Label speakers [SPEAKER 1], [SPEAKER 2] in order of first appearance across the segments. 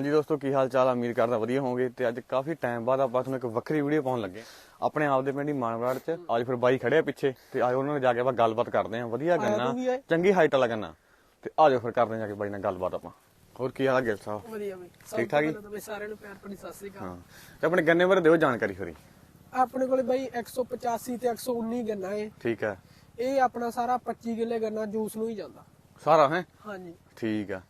[SPEAKER 1] ਹਾਂਜੀ ਦੋਸਤੋ ਕੀ ਹਾਲ ਚਾਲ ਉਮੀਦ ਕਰਦਾ ਵਧੀਆ ਹੋਵੋਗੇ ਤੇ ਅੱਜ ਕਾਫੀ ਟਾਈਮ ਬਾਅਦ ਆਪਾਂ ਤੁਹਾਨੂੰ ਇੱਕ ਵੱਖਰੀ ਵੀਡੀਓ ਪਾਉਣ ਲੱਗੇ ਆਪਣੇ ਆਪ ਦੇ ਪਿੰਡ ਹੀ ਮਾਨਵਰਾੜ ਚ ਅੱਜ ਫਿਰ ਬਾਈ ਖੜੇ ਆ ਪਿੱਛੇ ਤੇ ਅੱਜ ਉਹਨਾਂ ਨਾਲ ਜਾ ਕੇ ਆਪਾਂ ਗੱਲਬਾਤ ਕਰਦੇ ਆ ਵਧੀਆ ਗੰਨਾ। ਚੰਗੀ ਹਾਈਟ ਵਾਲਾ ਗੰਨਾ। ਤੇ ਆਜੋ ਫਿਰ ਕਰਦੇ ਆ ਜਾ ਕੇ ਬਾਈ ਨਾਲ ਗੱਲਬਾਤ ਆਪਾਂ। ਹੋਰ ਕੀ ਹਾਲ ਆ ਗਿਲ ਸਾਹਿਬ?
[SPEAKER 2] ਵਧੀਆ ਬਈ।
[SPEAKER 1] ਠੀਕ ਠਾਕ ਜੀ?
[SPEAKER 2] ਸਾਰਿਆਂ ਨੂੰ ਪਿਆਰ ਭਰੀ ਸਤਿ ਸ੍ਰੀ ਅਕਾਲ।
[SPEAKER 1] ਹਾਂ। ਤੇ ਆਪਣੇ ਗੰਨੇ ਬਾਰੇ ਦਿਓ ਜਾਣਕਾਰੀ ਥੋੜੀ
[SPEAKER 2] ਆਪਣੇ ਕੋਲੇ ਬਈ 185 ਤੇ 119 ਗੰਨਾ ਹੈ
[SPEAKER 1] ਠੀਕ ਹੈ।
[SPEAKER 2] ਇਹ ਆਪਣਾ ਸਾਰਾ 25 ਕਿੱਲੇ ਗੰਨਾ ਜੂਸ ਨੂੰ ਹੀ ਜਾਂਦਾ।
[SPEAKER 1] ਸਾਰਾ ਹੈ?
[SPEAKER 2] ਹਾਂਜੀ।
[SPEAKER 1] ਠੀਕ ਆ।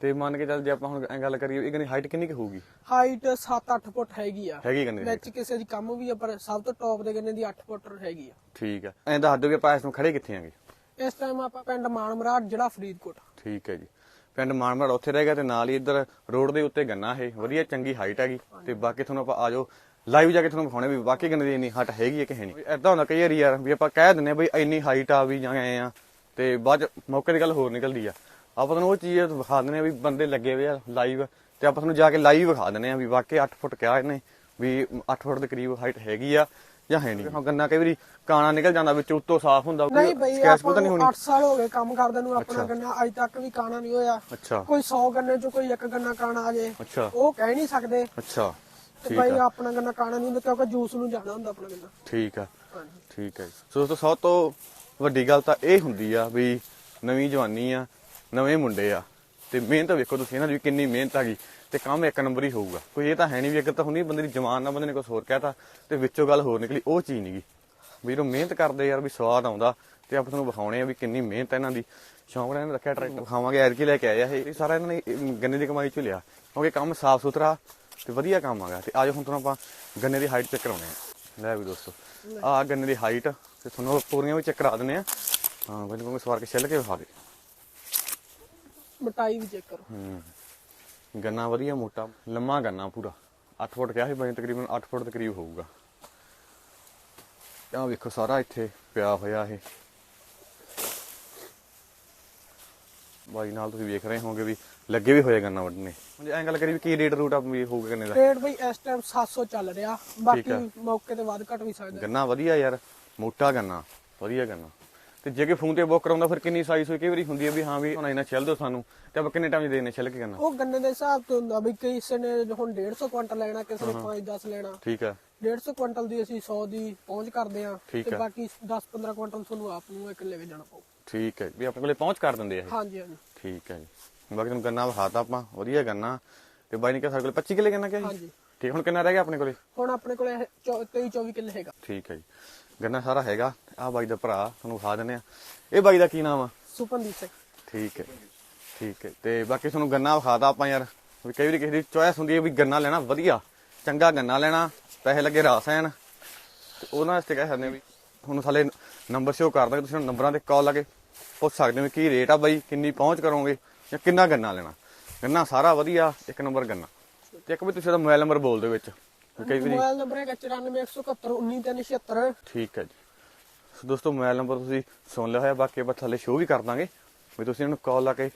[SPEAKER 1] ਤੇ ਮੰਨ ਕੇ ਚੱਲ ਜੇ ਆਪਾਂ ਹੁਣ ਗੱਲ ਕਰੀਏ ਇਹ ਗੰਨੇ ਹਾਈਟ ਕਿੰਨੀ ਕੁ ਹੋਊਗੀ?
[SPEAKER 2] ਹਾਈਟ 7-8 ਫੁੱਟ ਹੈਗੀ ਆ।
[SPEAKER 1] ਹੈਗੀ ਗੰਨੇ
[SPEAKER 2] ਵਿੱਚ ਕਿਸੇ ਦੀ ਕੰਮ ਵੀ ਆ ਪਰ ਸਭ ਤੋਂ ਟੌਪ ਦੇ ਗੰਨੇ ਦੀ 8 ਫੁੱਟ ਹੈਗੀ ਆ।
[SPEAKER 1] ਠੀਕ ਆ। ਐਂ ਦੱਸ ਦਿਓ ਆਪਾਂ ਇਸ ਨੂੰ ਖੜੇ ਕਿੱਥੇ ਆਂਗੇ?
[SPEAKER 2] ਇਸ ਟਾਈਮ ਆਪਾਂ ਪਿੰਡ ਮਾਨਮਰਾਟ ਜਿਹੜਾ ਫਰੀਦਕੋਟ।
[SPEAKER 1] ਠੀਕ ਹੈ ਜੀ। ਪਿੰਡ ਮਾਨਮੜ ਉੱਥੇ ਰਹਿ ਗਿਆ ਤੇ ਨਾਲ ਹੀ ਇੱਧਰ ਰੋਡ ਦੇ ਉੱਤੇ ਗੰਨਾ ਹੈ ਵਧੀਆ ਚੰਗੀ ਹਾਈਟ ਹੈਗੀ। ਤੇ ਬਾਕੀ ਤੁਹਾਨੂੰ ਆਪਾਂ ਆਜੋ ਲਾਈਵ ਜਾ ਕੇ ਤੁਹਾਨੂੰ ਵਿਖਾਉਣੇ ਵੀ ਵਾਕਈ ਗੰਨੇ ਦੀ ਇੰਨੀ ਹਾਈਟ ਹੈਗੀ ਹੈ ਕਿ ਹੈ ਨਹੀਂ। ਐਦਾਂ ਹੁੰਦਾ ਕਈ ਵਾਰੀ ਯਾਰ ਵੀ ਆਪਾਂ ਕਹਿ ਦਿੰਨੇ ਬਈ ਇੰਨੀ ਹਾਈਟ ਆ ਵੀ ਜਾਂ ਆਏ ਆ। ਤੇ ਬਾਅਦ ਮੌਕੇ ਦੀ ਗੱਲ ਹੋਰ ਨਿਕਲਦੀ ਆ। ਆਪਾਂ ਤੁਹਾਨੂੰ ਉਹ ਚੀਜ਼ ਵਿਖਾ ਦਿੰਨੇ ਆ ਵੀ ਬੰਦੇ ਲੱਗੇ ਹੋਏ ਆ ਲਾਈਵ ਤੇ ਆਪਾਂ ਤੁਹਾਨੂੰ ਜਾ ਕੇ ਲਾਈਵ ਵਿਖਾ ਦਿੰਨੇ ਆ ਵੀ ਵਾਕਈ 8 ਫੁੱਟ ਕਿਹਾ ਇਹਨੇ ਵੀ 8 ਫੁੱਟ ਦੇ ਕਰੀਬ ਹਾਈਟ ਹੈਗੀ ਆ ਜਾਂ ਹੈ ਨਹੀਂ। ਹਾਂ ਗੰਨਾ ਕਈ ਵਾਰੀ ਕਾਣਾ ਨਿਕਲ ਜਾਂਦਾ ਵਿੱਚ ਉੱਤੋਂ ਸਾਫ਼ ਹੁੰਦਾ
[SPEAKER 2] ਨਹੀਂ ਬਈ ਆਪਾਂ
[SPEAKER 1] ਨਹੀਂ
[SPEAKER 2] ਨੂੰ
[SPEAKER 1] ਹੋਣੀ।
[SPEAKER 2] 8 ਸਾਲ ਹੋ ਗਏ ਕੰਮ ਕਰਦੇ ਨੂੰ ਆਪਣਾ ਗੰਨਾ ਅਜੇ ਤੱਕ ਵੀ ਕਾਣਾ ਨਹੀਂ ਹੋਇਆ। ਕੋਈ 100 ਗੰਨੇ ਚ ਕੋਈ ਇੱਕ ਗੰਨਾ ਕਾਣਾ ਆ ਜੇ ਉਹ ਕਹਿ ਨਹੀਂ ਸਕਦੇ।
[SPEAKER 1] ਅੱਛਾ।
[SPEAKER 2] ਤੇ ਬਈ ਆਪਣਾ ਗੰਨਾ ਕਾਣਾ ਨਹੀਂ ਹੁੰਦਾ ਕਿਉਂਕਿ ਜੂਸ ਨੂੰ ਜਾਣਾ ਹੁੰਦਾ ਆਪਣਾ ਗੰਨਾ।
[SPEAKER 1] ਠੀਕ ਆ। ਠੀਕ ਹੈ ਸੋ ਦੋਸਤੋ ਸਭ ਤੋਂ ਵੱਡੀ ਗੱਲ ਤਾਂ ਇਹ ਹੁੰਦੀ ਆ ਵੀ ਨਵੀਂ ਜਵਾਨੀ ਆ ਨਵੇਂ ਮੁੰਡੇ ਆ। ਤੇ ਮਿਹਨਤ ਵੇਖੋ ਤੁਸੀਂ, ਇਹਨਾਂ ਦੀ ਵੀ ਕਿੰਨੀ ਮਿਹਨਤ ਆ ਗਈ। ਤੇ ਕੰਮ ਇੱਕ ਨੰਬਰ ਹੀ ਹੋਊਗਾ। ਕੋਈ ਇਹ ਤਾਂ ਹੈ ਨਹੀਂ ਵੀ ਅਗਰ ਤਾਂ ਹੁੰਦੀ ਬੰਦੇ ਦੀ ਜਵਾਨ ਨਾਲ ਬੰਦੇ ਨੇ ਕੁਝ ਹੋਰ ਕਹਿਤਾ ਤੇ ਵਿੱਚੋਂ ਗੱਲ ਹੋਰ ਨਿਕਲੀ, ਉਹ ਚੀਜ਼ ਨਹੀਂਗੀ ਵੀ ਜਦੋਂ ਮਿਹਨਤ ਕਰਦੇ ਯਾਰ, ਵੀ ਸਵਾਦ ਆਉਂਦਾ, ਤੇ ਆਪਾਂ ਤੁਹਾਨੂੰ ਵਿਖਾਉਣੇ ਆ ਵੀ ਕਿੰਨੀ ਮਿਹਨਤ ਇਹਨਾਂ ਦੀ। ਸ਼ੌਂਕ ਨਾਲ ਇਹਨਾਂ ਨੇ ਰੱਖਿਆ, ਟਰੈਕਟਰ ਵਿਖਾਵਾਂਗੇ ਐਰਕੀ ਲੈ ਕੇ ਆਇਆ ਇਹ। ਸਾਰਾ ਇਹਨਾਂ ਨੇ ਗੰਨੇ ਦੀ ਕਮਾਈ ਚੋਂ ਲਿਆ। ਕਿਉਂਕਿ ਕੰਮ ਸਾਫ਼ ਸੁਥਰਾ ਤੇ ਵਧੀਆ ਕੰਮ ਆਗਾ। ਤੇ ਆਜੋ ਹੁਣ ਤੁਹਾਨੂੰ ਆਪਾਂ ਗੰਨੇ ਦੀ ਹਾਈਟ ਚੈੱਕ ਕਰਾਉਣੇ ਆ। ਲੈ ਵੀ ਦੋਸਤੋ ਆ ਗੰਨੇ ਦੀ ਹਾਈਟ ਤੇ ਤੁਹਾਨੂੰ ਪੂਰੀਆਂ ਵੀ ਚੈੱਕ ਕਰਾ ਦਿੰਨੇ ਆ। ਹਾਂ ਬੰਦੇ ਸਵਾਰ ਕੇ ਛਿੱਲ ਕੇ ਵਿਖਾ ਦੇ।
[SPEAKER 2] ਮਟਾਈ ਵੀ ਚੈੱਕ ਕਰੋ।
[SPEAKER 1] ਹੂੰ ਗੰਨਾ ਵਧੀਆ ਮੋਟਾ ਲੰਮਾ ਗੰਨਾ ਪੂਰਾ। 8 ਫੁੱਟ ਕਿਹਾ ਸੀ ਬਾਈ ਤਕਰੀਬਨ 8 ਫੁੱਟ ਦੇ ਕਰੀਬ ਹੋਊਗਾ। ਆਹ ਵੇਖੋ ਸਾਰਾ ਇੱਥੇ ਪਿਆ ਹੋਇਆ ਇਹ। ਬਾਈ ਨਾਲ ਤੁਸੀਂ ਵੇਖ ਰਹੇ ਹੋਵੋਗੇ ਵੀ ਲੱਗੇ ਵੀ ਹੋਏ ਗੰਨਾ ਵੱਢਣੇ। ਹੁਣ ਜੇ ਐਂ ਗੱਲ ਕਰੀ ਵੀ ਕੀ ਰੇਟ ਰੂਟ ਆ ਵੀ ਹੋਊਗਾ ਗੰਨੇ ਦਾ?
[SPEAKER 2] ਰੇਟ ਬਈ ਇਸ ਟਾਈਮ 700 ਚੱਲ ਰਿਹਾ। ਬਾਕੀ
[SPEAKER 1] ਆ।
[SPEAKER 2] ਮੌਕੇ ਤੇ ਵੱਧ ਘਟ ਵੀ ਸਕਦਾ।
[SPEAKER 1] ਗੰਨਾ ਵਧੀਆ ਯਾਰ ਮੋਟਾ ਗੰਨਾ ਵਧੀਆ ਗੰਨਾ। ਤੇ ਜੇ ਕਿ ਫੋਨ ਤੇ ਬੁੱਕ ਕਰਾਉਂਦਾ ਫਿਰ ਕਿੰਨੀ ਸਾਈਜ਼ ਹੋਈ? ਕਈ ਵਾਰੀ ਹੁੰਦੀ ਹੈ ਵੀ ਹਾਂ ਵੀ ਹੁਣ ਇਹਨਾਂ ਛਿੱਲ ਦਿਓ ਸਾਨੂੰ ਤੇ ਆਪਾਂ ਕਿੰਨੇ ਟਾਈਮ ਦੇ ਦੇਣੇ ਛਿੱਲ ਕੇ ਗੰਨਾ
[SPEAKER 2] ਉਹ ਗੰਨੇ ਦੇ ਹਿਸਾਬ ਤੇ ਹੁੰਦਾ ਬਈ ਕਿਸੇ ਨੇ ਹੁਣ 150 ਕੁਇੰਟਲ ਲੈਣਾ ਕਿਸੇ ਨੇ 5-10 ਲੈਣਾ।
[SPEAKER 1] ਠੀਕ ਆ।
[SPEAKER 2] 150 ਕੁਇੰਟਲ ਦੀ ਅਸੀਂ 100 ਦੀ ਪਹੁੰਚ ਕਰਦੇ ਆ ਤੇ। ਬਾਕੀ 10-15 ਕੁਇੰਟਲ ਤੁਹਾਨੂੰ ਆਪ ਨੂੰ ਇੱਕ ਲੈ ਕੇ ਜਾਣਾ ਪਊ।
[SPEAKER 1] ਠੀਕ ਹੈ ਵੀ ਆਪਣੇ ਕੋਲੇ ਪਹੁੰਚ ਕਰ ਦਿੰਦੇ ਆ ਇਹ?
[SPEAKER 2] ਹਾਂਜੀ ਹਾਂਜੀ।
[SPEAKER 1] ਠੀਕ ਹੈ ਜੀ। ਬਾਕੀ ਤੁਹਾਨੂੰ ਗੰਨਾ ਵਿਖਾਤਾ ਆਪਾਂ ਵਧੀਆ ਗੰਨਾ। ਤੇ ਬਾਈ ਨੇ ਕਿਹਾ ਸਾਡੇ ਕੋਲੇ 25 ਕਿੱਲੇ ਗੰਨਾ ਕਿਹਾ ਜੀ?
[SPEAKER 2] ਹਾਂਜੀ।
[SPEAKER 1] ਠੀਕ ਹੁਣ ਕਿੰਨਾ ਰਹਿ ਗਿਆ ਆਪਣੇ ਕੋਲੇ?
[SPEAKER 2] ਹੁਣ ਆਪਣੇ ਕੋਲੇ 23-24 ਕਿੱਲੇ ਹੈਗਾ।
[SPEAKER 1] ਠੀਕ ਹੈ ਜੀ। ਗੰਨਾ ਸਾਰਾ ਹੈਗਾ। ਆ ਬਾਈ ਦਾ ਭਰਾ ਤੁਹਾਨੂੰ ਵਿਖਾ ਦਿੰਦੇ ਆ ਇਹ ਬਾਈ ਦਾ ਕੀ ਨਾਮ ਆ?
[SPEAKER 2] ਸੁਪਨਦੀਪ ਸਿੰਘ।
[SPEAKER 1] ਠੀਕ ਹੈ ਠੀਕ ਹੈ। ਤੇ ਬਾਕੀ ਤੁਹਾਨੂੰ ਗੰਨਾ ਵਿਖਾਤਾ ਆਪਾਂ ਯਾਰ ਵੀ ਕਈ ਵਾਰੀ ਕਿਸੇ ਦੀ ਚੋਇਸ ਹੁੰਦੀ ਹੈ ਵੀ ਗੰਨਾ ਲੈਣਾ ਵਧੀਆ ਚੰਗਾ ਗੰਨਾ ਲੈਣਾ ਪੈਸੇ ਲੱਗੇ ਰਾਸ ਐਨ ਤੇ ਉਹਨਾਂ ਵਾਸਤੇ ਕਹਿ ਸਕਦੇ ਵੀ ਤੁਹਾਨੂੰ ਥੱਲੇ ਨੰਬਰ ਸ਼ੋ ਕਰ ਦਾਂਗੇ ਤੁਸੀਂ ਉਹਨਾਂ ਨੰਬਰਾਂ ਤੇ ਕਾਲ ਲਾ ਕੇ ਪੁੱਛ ਸਕਦੇ ਹੋ ਕੀ ਰੇਟ ਆ ਬਾਈ ਕਿੰਨੀ ਪਹੁੰਚ ਕਰੋਗੇ ਜਾਂ ਕਿੰਨਾ ਗੰਨਾ ਲੈਣਾ। ਗੰਨਾ ਸਾਰਾ ਵਧੀਆ ਇੱਕ ਨੰਬਰ ਗੰਨਾ। ਤੇ ਇੱਕ ਵੀ ਤੁਸੀਂ ਉਹਦਾ ਮੋਬਾਈਲ ਨੰਬਰ ਬੋਲ ਦਿਓ ਵਿੱਚ। ਕਈ ਵਾਰੀ।
[SPEAKER 2] ਮੋਬਾਈਲ ਨੰਬਰ ਹੈਗਾ 9417197376
[SPEAKER 1] ਠੀਕ ਹੈ ਜੀ। ਸੋ ਦੋਸਤੋ ਮੋਬਾਈਲ ਨੰਬਰ ਤੁਸੀਂ ਸੁਣ ਲਿਆ ਹੋਇਆ ਬਾਕੀ ਆਪਾਂ ਥੱਲੇ ਸ਼ੋਅ ਵੀ ਕਰ ਦਾਂਗੇ। ਵੀ ਤੁਸੀਂ ਇਹਨੂੰ ਕਾਲ ਲਾ ਕੇ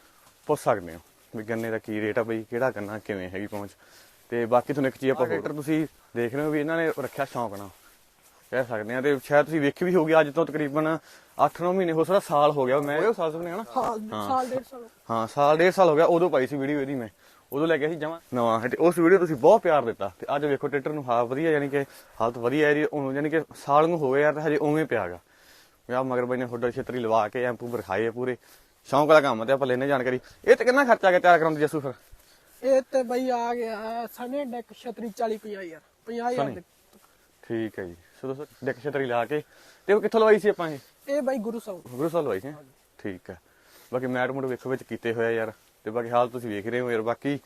[SPEAKER 1] ਪੁੱਛ ਸਕਦੇ ਹੋ ਵੀ ਗੰਨੇ ਦਾ ਕੀ ਰੇਟ ਆ ਬਈ ਕਿਹੜਾ ਗੰਨਾ ਕਿਵੇਂ ਹੈਗੀ ਪਹੁੰਚ। ਤੇ ਬਾਕੀ ਤੁਹਾਨੂੰ ਇੱਕ ਚੀਜ਼ ਆਪਾਂ ਟਰੈਕਟਰ ਤੁਸੀਂ ਦੇਖ ਰਹੇ ਹੋ ਵੀ ਇਹਨਾਂ ਨੇ ਰੱਖਿਆ ਸ਼ੌਂਕ ਨਾਲ। ਕਹਿ ਸਕਦੇ ਆ ਤੇ ਸ਼ਾਇਦ ਤੁਸੀਂ ਵੇਖੀ ਵੀ ਹੋਗੀ ਅੱਜ ਤੋਂ ਤਕਰੀਬਨ 8-9 ਮਹੀਨੇ ਹੋ ਸਕਦਾ ਸਾਲ ਹੋ ਗਿਆ ਮੈਂ। ਉਹ ਸਾਲ ਸੁਣਿਆ ਹਨਾ
[SPEAKER 2] ਹਾਂ ਸਾਲ ਡੇਢ ਸਾਲ
[SPEAKER 1] ਹਾਂ ਸਾਲ ਡੇਢ ਸਾਲ ਹੋ ਗਿਆ ਉਦੋਂ ਪਾਈ ਸੀ ਵੀਡੀਓ ਇਹਦੀ ਮੈਂ। ਉਦੋਂ ਲੈ ਕੇ ਸੀ ਜਮਾ ਨਵਾਂ ਹੈ ਤੇ ਉਸ ਵੀਡੀਓ ਤੁਸੀਂ ਬਹੁਤ ਪਿਆਰ ਦਿੱਤਾ ਤੇ ਅੱਜ ਵੇਖੋ ਟਰੈਕਟਰ ਨੂੰ ਹਾਲ ਵਧੀਆ ਯਾਨੀ ਕਿ ਹਾਲਤ ਵਧੀਆ ਹੈ ਇਹਦੀ ਉਹ ਯਾਨੀ ਕਿ ਸਾਲ ਨੂੰ ਹੋ ਗਿਆ ਯਾਰ ਤੇ ਹਜੇ ਉਵੇਂ ਪਿਆਗਾ ਵਿਆਹ ਮਗਰ ਬਾਈ ਨੇ ਹੁੱਡਲ ਛਤਰੀ ਲਵਾ ਕੇ ਐਂਪੂ ਰਖਾਏ ਆ ਪੂਰੇ। ਸ਼ੌਂਕ ਵਾਲਾ ਕੰਮ ਤੇ ਆਪਾਂ ਲੈਣੇ ਜਾਣਕਾਰੀ। ਇਹ ਤੇ ਕਿੰਨਾ ਖਰਚਾ ਆ ਗਿਆ ਤਿਆਰ ਕਰਾਉਣ ਦੀ ਜੱਸੂ ਫਿਰ?
[SPEAKER 2] ਇਹ ਤੇ ਬਈ ਆ ਗਿਆ ਸਨੇ ਡੈਕ ਛਤਰੀ 40 50 ਯਾਰ 50000 ਦੇ।
[SPEAKER 1] ਠੀਕ ਹੈ ਜੀ। ਸੋ ਦੋਸਤੋ ਡੈਕ ਛਤਰੀ ਲਾ ਕੇ। ਤੇ ਉਹ ਕਿੱਥੋਂ ਲਵਾਈ ਸੀ ਆਪਾਂ ਇਹ?
[SPEAKER 2] ਇਹ ਬਾਈ ਗੁਰੂ ਸਾਹਿਬ।
[SPEAKER 1] ਗੁਰੂ ਸਾਹਿਬ ਲਵਾਈ ਸੀ। ਠੀਕ ਹੈ। ਬਾਕੀ ਮੈਟ ਮੁੰਡ ਵੇਖੋ ਵਿੱਚ ਕੀਤੇ ਹੋਇਆ ਯਾਰ। ਤੇ ਬਾਕੀ ਹਾਲ ਤੁਸੀਂ ਵੇਖ ਰਹੇ ਹੋ ਯਾਰ ਬਾਕੀ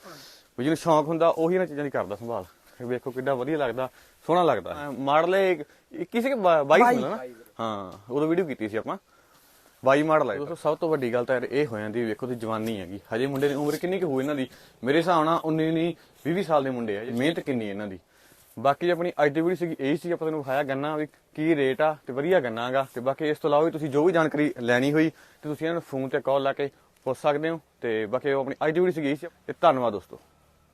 [SPEAKER 1] ਵੀ ਜਿਹਨੂੰ ਸ਼ੌਂਕ ਹੁੰਦਾ ਉਹੀ ਇਹਨਾਂ ਚੀਜ਼ਾਂ ਦੀ ਕਰਦਾ ਸੰਭਾਲ। ਵੇਖੋ ਕਿੱਡਾ ਵਧੀਆ ਲੱਗਦਾ ਸੋਹਣਾ ਲੱਗਦਾ। ਮਾਡਲ ਇਹ 21 ਸੀ ਕਿ 22 ਸੀ ਨਾ? ਹਾਂ ਉਦੋਂ ਵੀਡੀਓ ਕੀਤੀ ਸੀ ਆਪਾਂ। 22 ਮਾਡਲ ਹੈ ਦੋਸਤੋ ਸਭ ਤੋਂ ਵੱਡੀ ਗੱਲ ਤਾਂ ਯਾਰ ਇਹ ਹੋ ਜਾਂਦੀ ਵੇਖੋ ਤੇ ਜਵਾਨੀ ਹੈਗੀ। ਹਜੇ ਮੁੰਡੇ ਦੀ ਉਮਰ ਕਿੰਨੀ ਕੁ ਹੋਈ ਇਹਨਾਂ ਦੀ? ਮੇਰੇ ਹਿਸਾਬ ਨਾਲ 19 ਨਹੀਂ 20 20 ਸਾਲ ਦੇ ਮੁੰਡੇ ਆ ਮਿਹਨਤ ਕਿੰਨੀ ਇਹਨਾਂ ਦੀ। ਬਾਕੀ ਆਪਣੀ ਅੱਜ ਦੀ ਵੀਡੀਓ ਸੀਗੀ ਇਹ ਸੀ ਆਪਾਂ ਤੁਹਾਨੂੰ ਵਿਖਾਇਆ ਗੰਨਾ ਵੀ ਕੀ ਰੇਟ ਆ ਤੇ ਵਧੀਆ ਗੰਨਾ ਗਾ। ਤੇ ਬਾਕੀ ਇਸ ਤੋਂ ਇਲਾਵਾ ਵੀ ਤੁਸੀਂ ਜੋ ਵੀ ਜਾਣਕਾਰੀ ਲੈਣੀ ਹੋਈ ਤੇ ਤੁਸੀਂ ਇਹਨਾਂ ਨੂੰ ਫੋਨ ਤੇ ਕਾਲ ਲਾ ਕੇ ਪੁੱਛ ਸਕਦੇ ਹੋ ਤੇ ਬਾਕੀ ਉਹ ਆਪਣੀ ਅੱਜ ਦੀ ਵੀਡੀਓ ਸੀਗੀ ਇਹ ਸੀ ਤੇ ਧੰਨਵਾਦ ਦੋਸਤੋ।